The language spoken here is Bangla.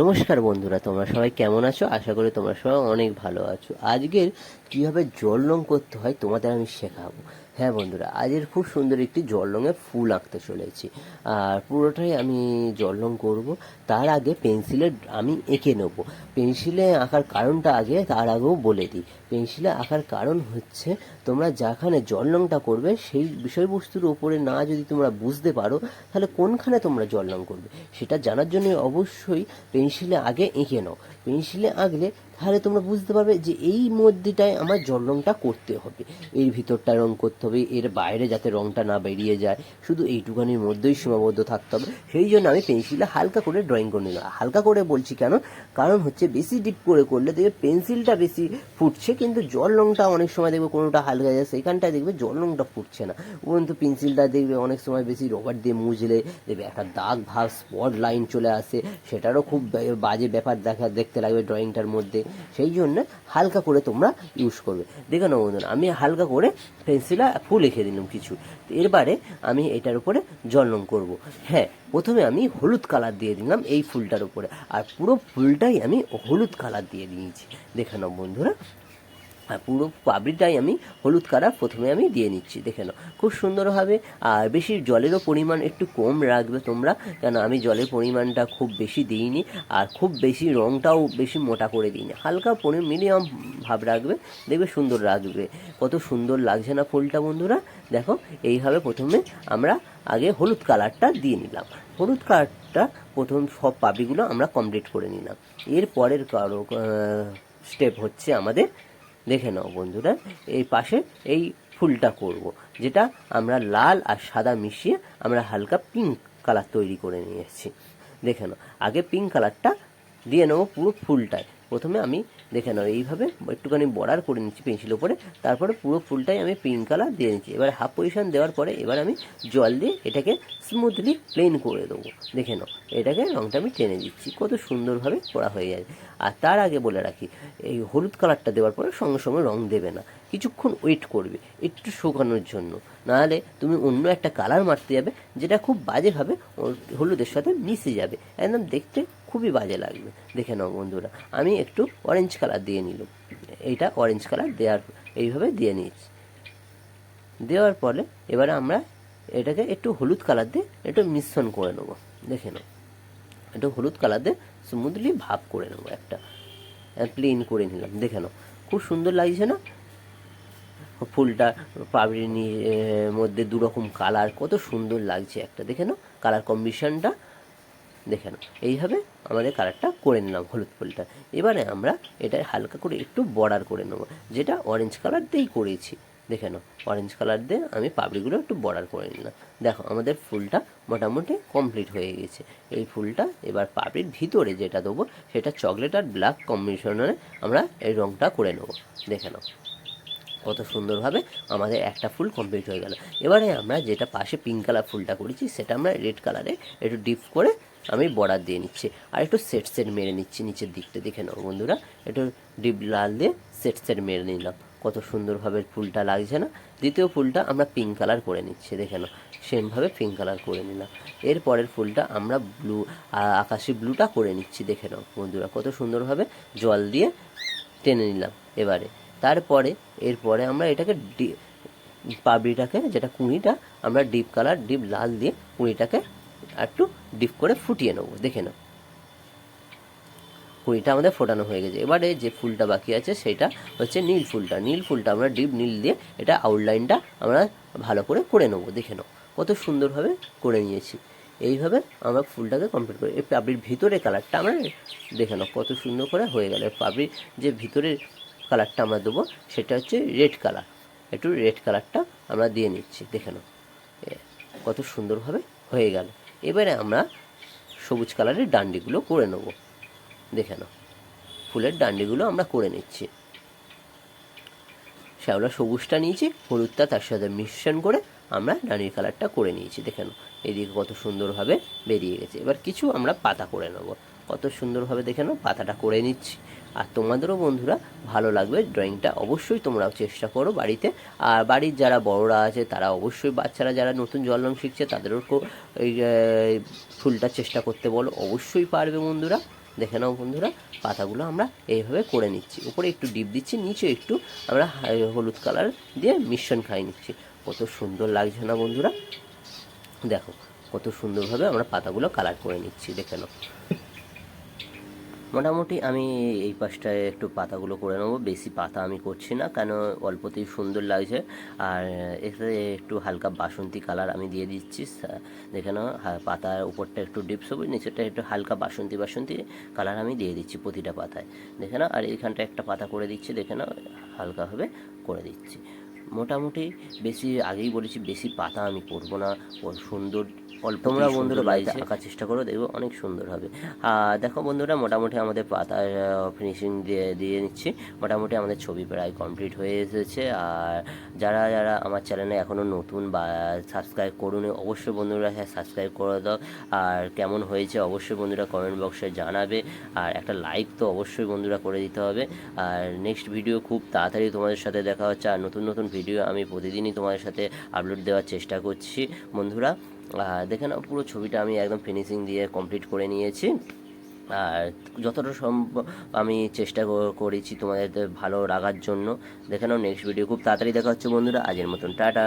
নমস্কার বন্ধুরা, তোমরা সবাই কেমন আছো? আশা করি তোমরা সবাই অনেক ভালো আছো। আজকের কীভাবে জল রং করতে হয় তোমাদের আমি শেখাবো। হ্যাঁ বন্ধুরা, আজের খুব সুন্দর একটি জল রঙে ফুল আঁকতে চলেছি। আর পুরোটাই আমি জল রং করব, তার আগে পেন্সিলে আমি এঁকে নেব। পেন্সিলে আঁকার কারণটা আগে, তার আগেও বলে দিই। পেন্সিলে আঁকার কারণ হচ্ছে, তোমরা যেখানে জল রংটা করবে, সেই বিষয়বস্তুর উপরে না যদি তোমরা বুঝতে পারো, তাহলে কোনখানে তোমরা জল রং করবে? সেটা জানার জন্য অবশ্যই পেন্সিলে আগে এঁকে নাও। পেন্সিলে আঁকলে তাহলে তোমরা বুঝতে পারবে যে এই মধ্যেটায় আমার জল রংটা করতে হবে। এর ভিতরটা রং করতে হবে, এর বাইরে যাতে রংটা না বেরিয়ে যায়। শুধু এইটুখানির মধ্যেই সীমাবদ্ধ থাকতে হবে। সেই জন্য আমি পেন্সিলে হালকা করে ড্রয়িং করে নিলাম। হালকা করে বলছি কেন? কারণ হচ্ছে বেশি ডিপ করে করলে দেখবে পেন্সিলটা বেশি ফুটছে, কিন্তু জল রংটা অনেক সময় দেখবে কোনোটা হালকা যায়, সেখানটায় দেখবে জল রংটা ফুটছে না। উপরন্তু পেন্সিলটা দেখবে অনেক সময় বেশি রবার দিয়ে মুজলে, দেখবে একটা দাগ ভাব স্পট লাইন চলে আসে। সেটারও খুব বাজে ব্যাপার দেখা, দেখতে লাগবে ড্রয়িংটার মধ্যে। সেই জন্য হালকা করে তোমরা ইউজ করবে। দেখো না বন্ধুরা, আমি হালকা করে পেন্সিলে ফুল লিখে দিলাম কিছু। এরবারে আমি এটার উপরে জল রং করব। হ্যাঁ প্রথমে আমি হলুদ কালার দিয়ে দিলাম এই ফুলটার উপরে। আর পুরো ফুলটাই আমি হলুদ কালার দিয়ে দিয়েছি। দেখে নাও বন্ধুরা পুরো পাবড়িটাই আমি হলুদ কালার প্রথমে আমি দিয়ে নিচ্ছি, দেখে নাও। খুব সুন্দর হবে, আর বেশি জলেরও পরিমাণ একটু কম রাখবে তোমরা, কেন আমি জলের পরিমাণটা খুব বেশি দিইনি, আর খুব বেশি রঙটাও বেশি মোটা করে দিইনি। হালকা পরি, মিডিয়াম ভাব রাখবে, দেখবে সুন্দর রাখবে। কত সুন্দর লাগছে না ফুলটা বন্ধুরা? দেখো, এইভাবে প্রথমে আমরা আগে হলুদ কালারটা দিয়ে নিলাম। হলুদ কালারটা প্রথম সব পাবড়িগুলো আমরা কমপ্লিট করে নিলাম। এর পরের কারও স্টেপ হচ্ছে আমাদের দেখে নাও বন্ধুরা, এই পাশে এই ফুলটা করব, যেটা আমরা লাল আর সাদা মিশিয়ে আমরা হালকা পিঙ্ক কালার তৈরি করে নিয়ে এসেছি দেখে নাও, আগে পিঙ্ক কালারটা দিয়ে নেব পুরো ফুলটায়। প্রথমে আমি দেখে নাও, এইভাবে একটুখানি বর্ডার করে নিচ্ছি পেন্সিল ওপরে তারপরে পুরো ফুলটাই আমি পিঙ্ক কালার দিয়ে নিচ্ছি। এবার হাফ পজিশন দেওয়ার পরে এবার আমি জল দিয়ে এটাকে স্মুথলি প্লেন করে দেবো। দেখে নাও, এটাকে রঙটা আমি টেনে দিচ্ছি, কত সুন্দরভাবে করা হয়ে যায় আর তার আগে বলে রাখি, এই হলুদ কালারটা দেওয়ার পরে সঙ্গে সঙ্গে রঙ দেবে না। কিছুক্ষণ ওয়েট করবে, একটু শুকানোর জন্য। নাহলে তুমি অন্য একটা কালার মারতে যাবে, যেটা খুব বাজেভাবে হলুদের সাথে মিশে যাবে। একদম দেখতে খুবই বাজে লাগবে। দেখে নাও বন্ধুরা, আমি একটু অরেঞ্জ কালার দিয়ে নিলাম। এইটা অরেঞ্জ কালার দেওয়ার, এইভাবে দিয়ে নিয়েছি। দেওয়ার পরে এবারে আমরা এটাকে একটু হলুদ কালার দিয়ে একটু মিশ্রণ করে নেব। দেখে নাও, একটু হলুদ কালার দিয়ে স্মুথলি ভাব করে নেব একটা প্লেন করে নিলাম। দেখে নাও, খুব সুন্দর লাগছে না? ফুলটা পাবড়ির নিয়ে মধ্যে দু রকম কালার কত সুন্দর লাগছে একটা। দেখে নাও কালার কম্বিনেশনটা দেখে নাও। এইভাবে আমাদের কালারটা করে নিলাম হলুদ ফুলটা। এবারে আমরা এটা হালকা করে একটু বর্ডার করে নেব। যেটা অরেঞ্জ কালার দিয়েই করেছি। দেখে নাও অরেঞ্জ কালার দিয়ে আমি পাপড়িগুলো একটু বর্ডার করে নিলাম। দেখো, আমাদের ফুলটা মোটামুটি কমপ্লিট হয়ে গেছে। এই ফুলটা এবার পাপড়ির ভিতরে যেটা দেবো, সেটা চকলেট আর ব্ল্যাক কম্বিনেশনে আমরা এই রঙটা করে নেব। দেখে নাও। কত সুন্দরভাবে আমাদের একটা ফুল কমপ্লিট হয়ে গেল। এবারে আমরা যেটা পাশে পিঙ্ক কালার ফুলটা করেছি, সেটা আমরা রেড কালারে একটু ডিপ করে আমি বর্ডার দিয়ে নিচ্ছি। আর একটু সেট সেট মেরে নিচ্ছি নিচের দিকটা, দেখে নাও বন্ধুরা। একটু ডিপ লাল দিয়ে সেট সেট মেরে নিলাম। কত সুন্দরভাবে ফুলটা লাগছে না? দ্বিতীয় ফুলটা আমরা পিঙ্ক কালার করে নিচ্ছি, দেখে নাও। সেমভাবে পিঙ্ক কালার করে নিলাম। এরপরের ফুলটা আমরা ব্লু আকাশি ব্লুটা করে নিচ্ছি, দেখে নাও বন্ধুরা। কত সুন্দরভাবে জল দিয়ে টেনে নিলাম এবারে। তারপরে, এরপরে আমরা এটাকে পাবড়িটাকে, যেটা কুঁড়িটা, আমরা ডিপ কালার, ডিপ লাল দিয়ে কুঁড়িটাকে একটু ডিপ করে ফুটিয়ে নেব, দেখে নাও। কুঁড়িটা আমাদের ফোটানো হয়ে গেছে। এবারে যে ফুলটা বাকি আছে, সেটা হচ্ছে নীল ফুলটা। নীল ফুলটা আমরা ডিপ নীল দিয়ে এটা আউটলাইনটা আমরা ভালো করে করে নেব, দেখে নাও। কত সুন্দরভাবে করে নিয়েছি। এইভাবে আমরা ফুলটাকে কমপ্লিট করি, এই পাবড়ির ভিতরে কালারটা আমরা দেখে নাও, কত সুন্দর করে হয়ে গেল। পাবড়ির যে ভিতরের কালারটা আমরা দেবো, সেটা হচ্ছে রেড কালার একটু রেড কালারটা আমরা দিয়ে নিচ্ছি, দেখে নাও। কত সুন্দরভাবে হয়ে গেল। এবারে আমরা সবুজ কালারের ডান্ডিগুলো করে নেব। দেখে নাও, ফুলের ডান্ডিগুলো আমরা করে নিচ্ছি। শ্যাওলা সবুজটা নিয়েছি, হলুদটা তার সাথে মিশ্রণ করে আমরা ডানির কালারটা করে নিয়েছি। দেখে নাও, এদিকে কত সুন্দরভাবে বেরিয়ে গেছে। এবার কিছু আমরা পাতা করে নেব। কত সুন্দরভাবে দেখে নাও, পাতাটা করে নিচ্ছি। আর তোমাদেরও বন্ধুরা ভালো লাগবে, ড্রয়িংটা অবশ্যই তোমরাও চেষ্টা করো বাড়িতে। আর বাড়ির যারা বড়রা আছে, তারা অবশ্যই বাচ্চারা যারা নতুন জল রং শিখছে, তাদেরও এই ফুলটা চেষ্টা করতে বলো। অবশ্যই পারবে বন্ধুরা। দেখে নাও বন্ধুরা, পাতাগুলো আমরা এইভাবে করে নিচ্ছি। উপরে একটু ডিপ দিচ্ছি, নিচে একটু আমরা হলুদ কালার দিয়ে মিশ্রণ খাই নিচ্ছি। কত সুন্দর লাগছে না বন্ধুরা? দেখো, কত সুন্দরভাবে আমরা পাতাগুলো কালার করে নিচ্ছি, দেখে নাও। মোটামুটি আমি এই পাশটায় একটু পাতাগুলো করে নেব। বেশি পাতা আমি করছি না, কেন অল্পতেই সুন্দর লাগছে। আর এতে একটু হালকা বাসন্তী কালার আমি দিয়ে দিচ্ছি। দেখে নাও পাতার উপরটা একটু ডিপ সবুজ, নিচেরটা একটু হালকা বাসন্তী বাসন্তী কালার আমি দিয়ে দিচ্ছি প্রতিটা পাতায়। দেখে নাও, আর এইখানটা একটা পাতা করে দিচ্ছি, দেখে নাও, হালকাভাবে করে দিচ্ছি। মোটামুটি বেশি আগেই বলেছি, বেশি পাতা আমি করব না। সুন্দর অল্প তোমরা বন্ধুরা বাড়িতে আঁকার চেষ্টা করো দেখব অনেক সুন্দর হবে। আর দেখো বন্ধুরা মোটামুটি আমাদের পাতার ফিনিশিং দিয়ে দিয়ে নিচ্ছি। মোটামুটি আমাদের ছবি প্রায় কমপ্লিট হয়ে এসেছে। আর যারা যারা আমার চ্যানেলে এখনও নতুন বা সাবস্ক্রাইব করুন অবশ্যই বন্ধুরা হ্যাঁ সাবস্ক্রাইব করে দাও। আর কেমন হয়েছে অবশ্যই বন্ধুরা কমেন্ট বক্সে জানাবে। আর একটা লাইক তো অবশ্যই বন্ধুরা করে দিতে হবে। আর নেক্সট ভিডিও খুব তাড়াতাড়ি তোমাদের সাথে দেখা হচ্ছে। আর নতুন নতুন ভিডিও আমি প্রতিদিনই তোমাদের সাথে আপলোড দেওয়ার চেষ্টা করছি। বন্ধুরা দেখে নাও, পুরো ছবিটা আমি একদম ফিনিশিং দিয়ে কমপ্লিট করে নিয়েছি। আর যতটা সম্ভব আমি চেষ্টা করেছি তোমাদের ভালো রাখার জন্য। দেখে নাও নেক্সট ভিডিও খুব তাড়াতাড়ি দেখা হচ্ছে বন্ধুরা। আজের মতন, টাটা।